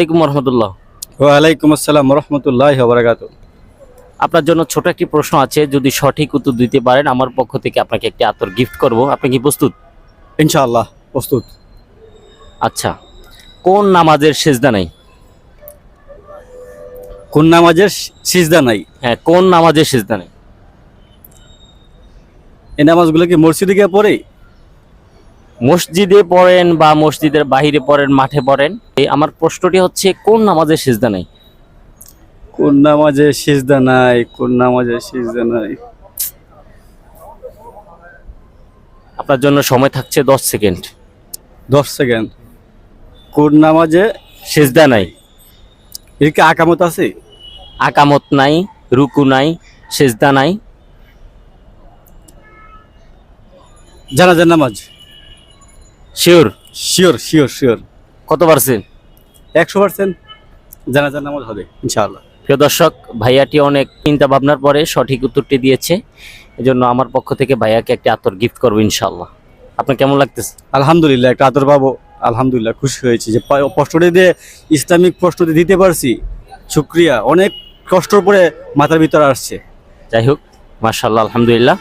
আলাইকুম রহমতুল্লাহ। ওয়ালাইকুম আসসালাম রহমতুল্লাহ বারাকাতু। আপনার জন্য ছোট একটি প্রশ্ন আছে যদি সঠিক উত্তর দিতে পারেন আমার পক্ষ থেকে আপনাকে একটি আতর গিফট করব। আপনি কি প্রস্তুত? ইনশাআল্লাহ প্রস্তুত। আচ্ছা কোন নামাজের সেজদা নাই? কোন নামাজের সিজদা নাই? হ্যাঁ কোন নামাজের সেজদা নাই? এই নামাজগুলো কি মসজিদে গিয়ে পড়ে? মসজিদে পড়েন বা মসজিদের বাহিরে পড়েন মাঠে পড়েন এই আমার প্রশ্নটি হচ্ছে কোন নামাজের সেজদা নাই? কোন নামাজে সিজদা নাই কোন নামাজে সিজদা নাই? আপনার জন্য সময় থাকছে দশ সেকেন্ড। দশ সেকেন্ড। কোন নামাজে সেজদা নাই। এর কি আকামত আছে? আকামত নাই রুকু নাই সেজদা নাই। জানাজার নামাজ। শিওর শিওর শিওর শিওর কত পারছেন একশো পার্সেন্ট জানাজার নামাজ হবে ইনশাআল্লাহ। প্রিয় দর্শক ভাইয়াটি অনেক চিন্তা ভাবনার পরে সঠিক উত্তরটি দিয়েছে। এজন্য আমার পক্ষ থেকে ভাইয়াকে একটি আতর গিফট করব ইনশাল্লাহ আপনার কেমন লাগতেছে? আলহামদুলিল্লাহ একটা আদর পাবো। আলহামদুলিল্লাহ খুশি হয়েছি যে প্রশ্নটি দিয়ে ইসলামিক প্রশ্নটি দিতে পারছি। শুক্রিয়া অনেক কষ্টর পরে মাথার ভিতরে আসছে। যাই হোক মার্শাল্লাহ আলহামদুলিল্লাহ।